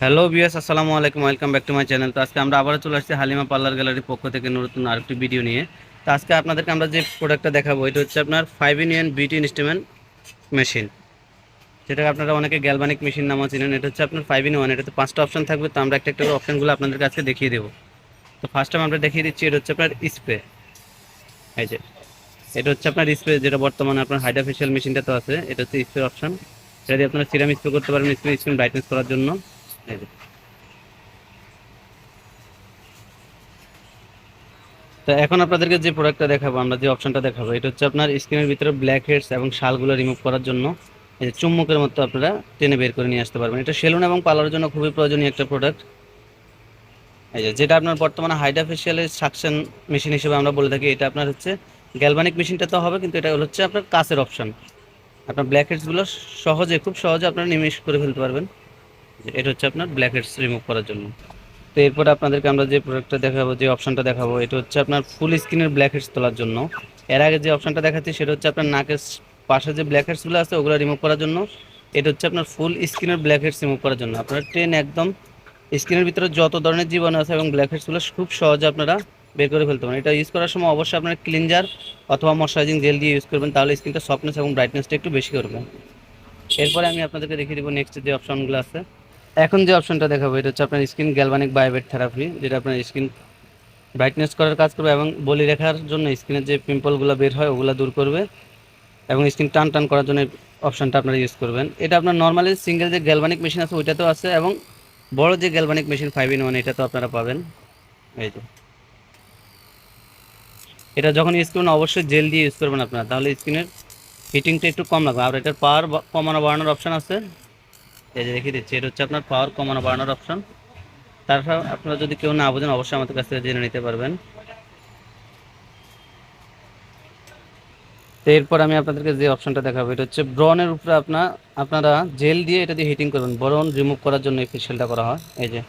Hello BS আসসালামু আলাইকুম welcome back to my channel তো আজকে আমরা আবারও চলে আসছি হালিমা পার্লার গ্যালারির পক্ষ থেকে নতুন আরেকটি ভিডিও নিয়ে। তো আজকে আপনাদেরকে আমরা যে প্রোডাক্টটা দেখাবো, এটা হচ্ছে আপনার five in one beauty instrument machine যেটা আপনারা অনেকে গ্যালবানিক মেশিন নামও চিনেন, এটা হচ্ছে আপনার ফাইভ ইন ওয়ান এটাতে পাঁচটা অপশন থাকবে, তো আমরা একটা একটা করে অপশনগুলো আপনাদের কাছে দেখিয়ে দেবো। তো ফার্স্ট টাইম আমরা দেখিয়ে দিচ্ছি, এটা হচ্ছে আপনার স্প্রে এই যে, এটা হচ্ছে আপনার স্প্রে যেটা বর্তমানে আপনার হাইড্রা ফেশিয়াল মেশিনটা তো আছে, এটা হচ্ছে স্প্রে অপশন এটা দিয়ে আপনারা সিরাম স্প্রে করতে পারবেন স্প্রে স্ক্রিন ব্রাইটনেস করার জন্য। তো এখন আপনাদেরকে যে প্রোডাক্টটা দেখাবো, আমরা যে অপশনটা দেখাবো, এটা হচ্ছে আপনার স্ক্রিনের ভিতরে ব্ল্যাক হেডস এবং শালগুলো রিমুভ করার জন্য। এই যে চুম্বকের মতো আপনারা টেনে বের করে নিয়ে আসতে পারবেন। এটা সেলুন এবং পার্লারের জন্য খুবই প্রয়োজনীয় একটা প্রোডাক্ট এই যে, যেটা আপনার বর্তমানে ফেশিয়ালের সাকশন মেশিন হিসেবে আমরা বলে থাকি, এটা আপনার হচ্ছে গ্যালভানিক মেশিনটা তো হবে, কিন্তু এটা হচ্ছে আপনার কাছের অপশন আপনার ব্ল্যাক হেডসগুলো সহজে, খুব সহজে আপনারা নিমেষ করে ফেলতে পারবেন। এটা হচ্ছে আপনার ব্ল্যাক হেডস রিমুভ করার জন্য। তো এরপরে আপনাদেরকে আমরা যে প্রোডাক্টটা দেখাবো, যে অপশনটা দেখাবো, এটা হচ্ছে আপনার ফুল স্ক্রিনের ব্ল্যাক হেডস তোলার জন্য। এর আগে যে অপশনটা দেখাচ্ছি, সেটা হচ্ছে আপনার নাকের পাশে যে ব্ল্যাক হেডসগুলো আছে, ওগুলো রিমুভ করার জন্য। এটা হচ্ছে আপনার ফুল স্ক্রিনের ব্ল্যাক হেডস রিমুভ করার জন্য। আপনার ট্রেন একদম স্ক্রিনের ভিতরে যত ধরনের জীবাণু আছে এবং ব্ল্যাক হেডসগুলো খুব সহজে আপনারা বের করে ফেলতে পারেন। এটা ইউজ করার সময় অবশ্যই আপনারা ক্লিনজার অথবা ময়শ্চারাইজিং জেল দিয়ে ইউজ করবেন, তাহলে স্কিনটা সফটনেস এবং ব্রাইটনেসটা একটু বেশি করবে। এরপরে আমি আপনাদেরকে দেখিয়ে দেবো নেক্সট যে অপশনগুলো আছে। এখন যে অপশনটা দেখাবো, এটা হচ্ছে আপনার স্কিন গ্যালভানিক বায়োবেট থেরাপি যেটা আপনার স্কিন ব্রাইটনেস করার কাজ করবে এবং বলি রেখার জন্য স্কিনের যে পিম্পলগুলো বের হয়, ওগুলো দূর করবে এবং স্কিন টান টান করার জন্য অপশানটা আপনারা ইউজ করবেন। এটা আপনার নর্মালি সিঙ্গেল যে গ্যালভানিক মেশিন আছে, ওইটাতেও আছে এবং বড় যে galvanic machine five in one এটা তো আপনারা পাবেন। এই যে। এটা যখন ইউজ করবেন অবশ্যই জেল দিয়ে ইউজ করবেন আপনারা। তাহলে স্কিনের হিটিংটা একটু কম লাগবে। আর এটার পাওয়ার কমানো বাড়ানোর অপশান আছে। এই যে দেখিয়ে দিচ্ছি, এটা হচ্ছে আপনার পাওয়ার কমানো বাড়ানোর অপশান তারপর আপনারা যদি কেউ না বোঝেন, অবশ্যই আমাদের কাছ থেকে জেনে নিতে পারবেন। তো এরপর আমি আপনাদেরকে যে অপশানটা দেখাবো, এটা হচ্ছে ব্রনের উপরে আপনার আপনারা জেল দিয়ে এটা দিয়ে হিটিং করবেন। বরন রিমুভ করার জন্য এই ফেশিয়ালটা করা হয়। এই যে,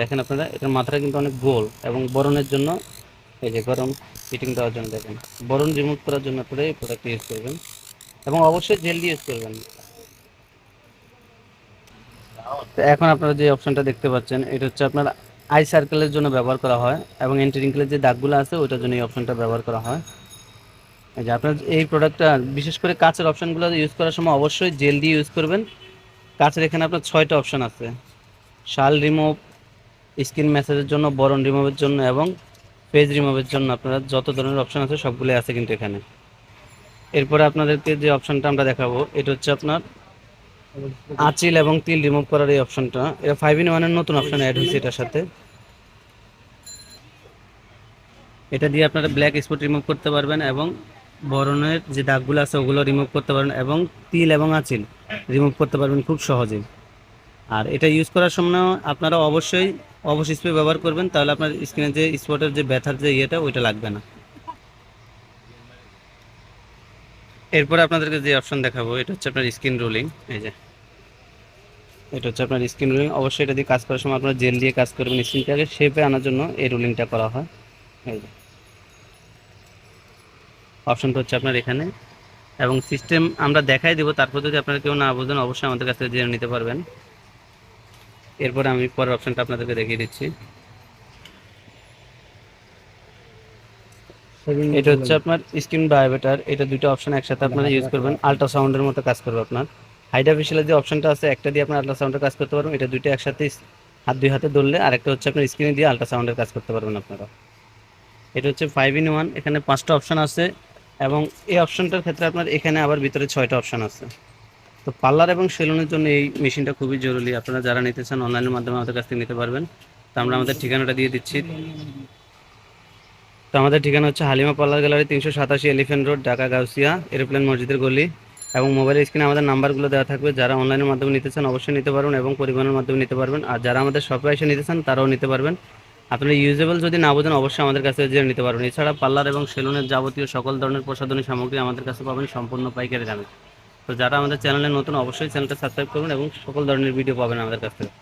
দেখেন আপনারা, এটার মাথাটা কিন্তু অনেক গোল এবং বরণের জন্য এই যে গরম হিটিং দেওয়ার জন্য দেখেন। বরণ রিমুভ করার জন্য আপনারা এই প্রোডাক্ট ইউজ করবেন এবং অবশ্যই জেল দিয়ে ইউজ করবেন। তো এখন আপনারা যে অপশনটা দেখতে পাচ্ছেন, এটা হচ্ছে আপনার আই সার্কেলের জন্য ব্যবহার করা হয় এবং এন্টি রিঙ্কেলের যে দাগগুলো আছে, ওইটার জন্য এই অপশনটা ব্যবহার করা হয়। এই যে আপনার এই প্রোডাক্টটা বিশেষ করে কাঁচের অপশনগুলো ইউজ করার সময় অবশ্যই জেল দিয়ে ইউজ করবেন। কাঁচের এখানে আপনার ছয়টা অপশন আছে। শাল রিমুভ স্কিন ম্যাসেজের জন্য, বরণ রিমুভের জন্য এবং ফেজ রিমুভের জন্য আপনারা যত ধরনের অপশন আছে সবগুলো আছে কিন্তু এখানে। এরপরে আপনাদেরকে যে অপশনটা আমরা দেখাবো, এটা হচ্ছে আপনার আঁচিল এবং তিল রিমুভ করার এই অপশনটা এটা ফাইভ ইন ওয়ানের নতুন অপশন অ্যাড হয়েছে এটার সাথে। এটা দিয়ে আপনারা ব্ল্যাক স্পট রিমুভ করতে পারবেন এবং বরণের যে দাগগুলো আছে ওগুলো রিমুভ করতে পারবেন এবং তিল এবং আঁচিল রিমুভ করতে পারবেন খুব সহজেই। আর এটা ইউজ করার সময় আপনারা অবশ্যই অবশ্যই স্প্রে ব্যবহার করবেন, তাহলে আপনার স্কিনের যে স্পটের যে ব্যথার যে ইয়েটা, ওইটা লাগবে না। এরপরে আপনাদেরকে যে অপশন দেখাবো, এটা হচ্ছে আপনার স্কিন রোলিং এই যে। এটা হচ্ছে আপনার স্কিন রোলিং অবশ্যই এটা দিয়ে কাজ করার সময় আপনারা জেল দিয়ে কাজ করবেন স্কিনটাকে শেপে আনার জন্য এই রোলিংটা করা হয়। এই যে। অপশনটা হচ্ছে আপনার এখানে। এবং সিস্টেম আমরা দেখাই দেবো, তারপর যদি আপনারা কেউ না বোঝেন, অবশ্যই আমাদের কাছ থেকে জেনে নিতে পারবেন। এরপরে আমি পরের অপশনটা আপনাদেরকে দেখিয়ে দিচ্ছি। এটা হচ্ছে আপনার স্কিন বায়োবেটার এটা দুটো অপশন একসাথে আপনারা ইউজ করবেন। আল্ট্রাসাউন্ডের মতো কাজ করবে আপনার। হাইড্রা ফেশিয়ালের যে অপশনটা আছে একটা দিয়ে আপনার আল্ট্রাসাউন্ডের কাজ করতে পারবেন। এটা দুইটা একসাথে হাত দুই হাতে ধরলে আরেকটা হচ্ছে আপনার স্ক্রিনে দিয়ে আল্ট্রাসাউন্ডের কাজ করতে পারবেন আপনারা। এটা হচ্ছে ফাইভ ইন ওয়ান এখানে পাঁচটা অপশন আছে এবং এই অপশনটার ক্ষেত্রে আপনার এখানে আবার ভিতরে ছয়টা অপশন আছে। তো পার্লার এবং সেলুনের জন্য এই মেশিনটা খুবই জরুরি। আপনারা যারা নিতে চান, অনলাইনের মাধ্যমে আমাদের কাছ থেকে নিতে পারবেন। তো আমরা আমাদের ঠিকানাটা দিয়ে দিচ্ছি। তো আমাদের ঠিকানা হচ্ছে হালিমা পার্লার গ্যালারি তিনশো সাতাশি elephant road, Dhaka, Gausia, aeroplane মসজিদের গলি এবং মোবাইল স্ক্রিনে আমাদের নাম্বারগুলো দেওয়া থাকবে। যারা অনলাইনের মাধ্যমে নিতে চান, অবশ্যই নিতে পারবেন এবং পরিবহনের মাধ্যমে নিতে পারবেন। আর যারা আমাদের শপে এসে নিতে চান, তারাও নিতে পারবেন। আপনারা ইউজেবল যদি না বোঝেন, অবশ্যই আমাদের কাছে জেনে নিতে পারবেন। এছাড়া পার্লার এবং সেলুনের যাবতীয় সকল ধরনের প্রসাধনী সামগ্রী আমাদের কাছে পাবেন, সম্পূর্ণ পাইকারি দামে। তো যারা আমাদের চ্যানেলে নতুন, অবশ্যই চ্যানেলটা সাবস্ক্রাইব করুন এবং সকল ধরনের ভিডিও পাবেন আমাদের কাছ থেকে।